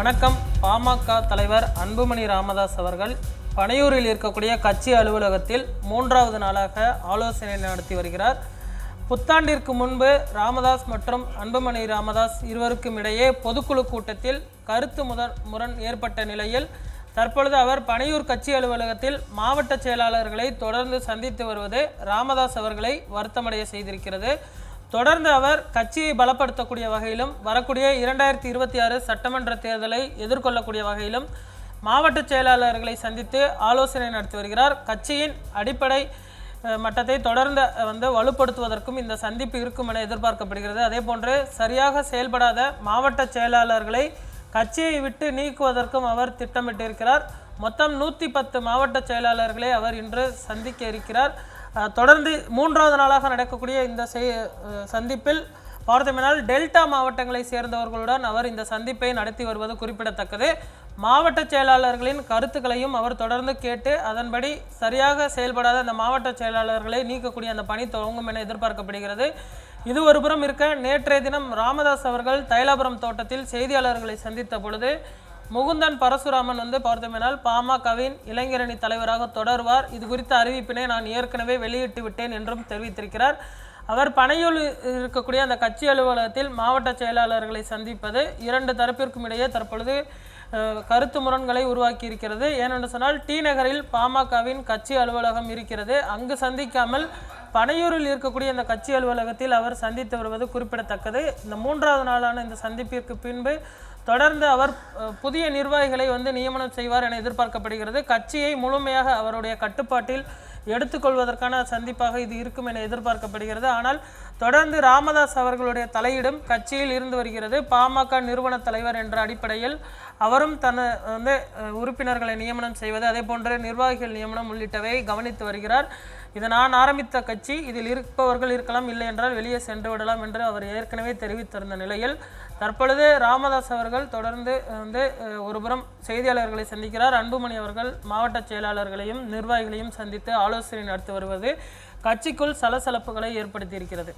வணக்கம். பாமக தலைவர் அன்புமணி ராமதாஸ் அவர்கள் பனையூரில் இருக்கக்கூடிய கட்சி அலுவலகத்தில் மூன்றாவது நாளாக ஆலோசனை நடத்தி வருகிறார். புத்தாண்டிற்கு முன்பு ராமதாஸ் மற்றும் அன்புமணி ராமதாஸ் இருவருக்கும் இடையே பொதுக்குழு கூட்டத்தில் கருத்து முதன் முரண் ஏற்பட்ட நிலையில் தற்பொழுது அவர் பனையூர் கட்சி அலுவலகத்தில் மாவட்ட செயலாளர்களை தொடர்ந்து சந்தித்து வருவது ராமதாஸ் அவர்களை வருத்தமடைய செய்திருக்கிறது. தொடர்ந்து அவர் கட்சியை பலப்படுத்தக்கூடிய வகையிலும் வரக்கூடிய இரண்டாயிரத்தி இருபத்தி ஆறு சட்டமன்ற தேர்தலை எதிர்கொள்ளக்கூடிய வகையிலும் மாவட்ட செயலாளர்களை சந்தித்து ஆலோசனை நடத்தி வருகிறார். கட்சியின் அடிப்படை மட்டத்தை தொடர்ந்து வந்து வலுப்படுத்துவதற்கும் இந்த சந்திப்பு இருக்கும் என எதிர்பார்க்கப்படுகிறது. அதே போன்று சரியாக செயல்படாத மாவட்ட செயலாளர்களை கட்சியை விட்டு நீக்குவதற்கும் அவர் திட்டமிட்டிருக்கிறார். மொத்தம் நூற்றி பத்து மாவட்ட செயலாளர்களை அவர் இன்று சந்திக்க இருக்கிறார். தொடர்ந்து மூன்றாவது நாளாக நடக்கக்கூடிய இந்த செய்- சந்திப்பில் பார்த்தோம்னால் டெல்டா மாவட்டங்களை சேர்ந்தவர்களுடன் அவர் இந்த சந்திப்பை நடத்தி வருவது குறிப்பிடத்தக்கது. மாவட்ட செயலாளர்களின் கருத்துக்களையும் அவர் தொடர்ந்து கேட்டு அதன்படி சரியாக செயல்படாத அந்த மாவட்ட செயலாளர்களை நீக்கக்கூடிய அந்த பணி துவங்கும் என எதிர்பார்க்கப்படுகிறது. இது ஒருபுறம் இருக்க நேற்றைய தினம் ராமதாஸ் அவர்கள் தைலாபுரம் தோட்டத்தில் செய்தியாளர்களை சந்தித்த பொழுது முகுந்தன் பரசுராமன் வந்து பார்த்தோமேனால் பாமகவின் இளைஞரணி தலைவராக தொடர்வார். இது குறித்த அறிவிப்பினை நான் ஏற்கனவே வெளியிட்டு விட்டேன் என்றும் தெரிவித்திருக்கிறார். அவர் பனையூர் இருக்கக்கூடிய அந்த கட்சி அலுவலகத்தில் மாவட்ட செயலாளர்களை சந்திப்பது இரண்டு தரப்பிற்கும் இடையே தற்பொழுது கருத்து முரண்களை உருவாக்கி இருக்கிறது ஏனென்று சொன்னால் டி நகரில் பாமகவின் கட்சி அலுவலகம் இருக்கிறது. அங்கு சந்திக்காமல் பனையூரில் இருக்கக்கூடிய இந்த கட்சி அலுவலகத்தில் அவர் சந்தித்து வருவது குறிப்பிடத்தக்கது. இந்த மூன்றாவது நாளான இந்த சந்திப்பிற்கு பின்பு தொடர்ந்து அவர் புதிய நிர்வாகிகளை வந்து நியமனம் செய்வார் என எதிர்பார்க்கப்படுகிறது. கட்சியை முழுமையாக அவருடைய கட்டுப்பாட்டில் எடுத்துக்கொள்வதற்கான சந்திப்பாக இது இருக்கும் என எதிர்பார்க்கப்படுகிறது. ஆனால் தொடர்ந்து ராமதாஸ் அவர்களுடைய தலையிடும் கட்சியில் இருந்து வருகிறது. பாமக நிறுவன தலைவர் என்ற அடிப்படையில் அவரும் தன வந்து உறுப்பினர்களை நியமனம் செய்வது அதே போன்ற நிர்வாகிகள் நியமனம் உள்ளிட்டவை கவனித்து வருகிறார். இது நான் ஆரம்பித்த கட்சி இதில் இருப்பவர்கள் இருக்கலாம் இல்லை என்றால் வெளியே சென்று விடலாம் என்று அவர் ஏற்கனவே தெரிவித்திருந்த நிலையில் தற்பொழுது ராமதாஸ் அவர்கள் தொடர்ந்து வந்து ஒருபுறம் செய்தியாளர்களை சந்திக்கிறார். அன்புமணி அவர்கள் மாவட்ட செயலாளர்களையும் நிர்வாகிகளையும் சந்தித்து ஆலோசனை நடத்தி வருவது கட்சிக்குள் சலசலப்புகளை ஏற்படுத்தியிருக்கிறது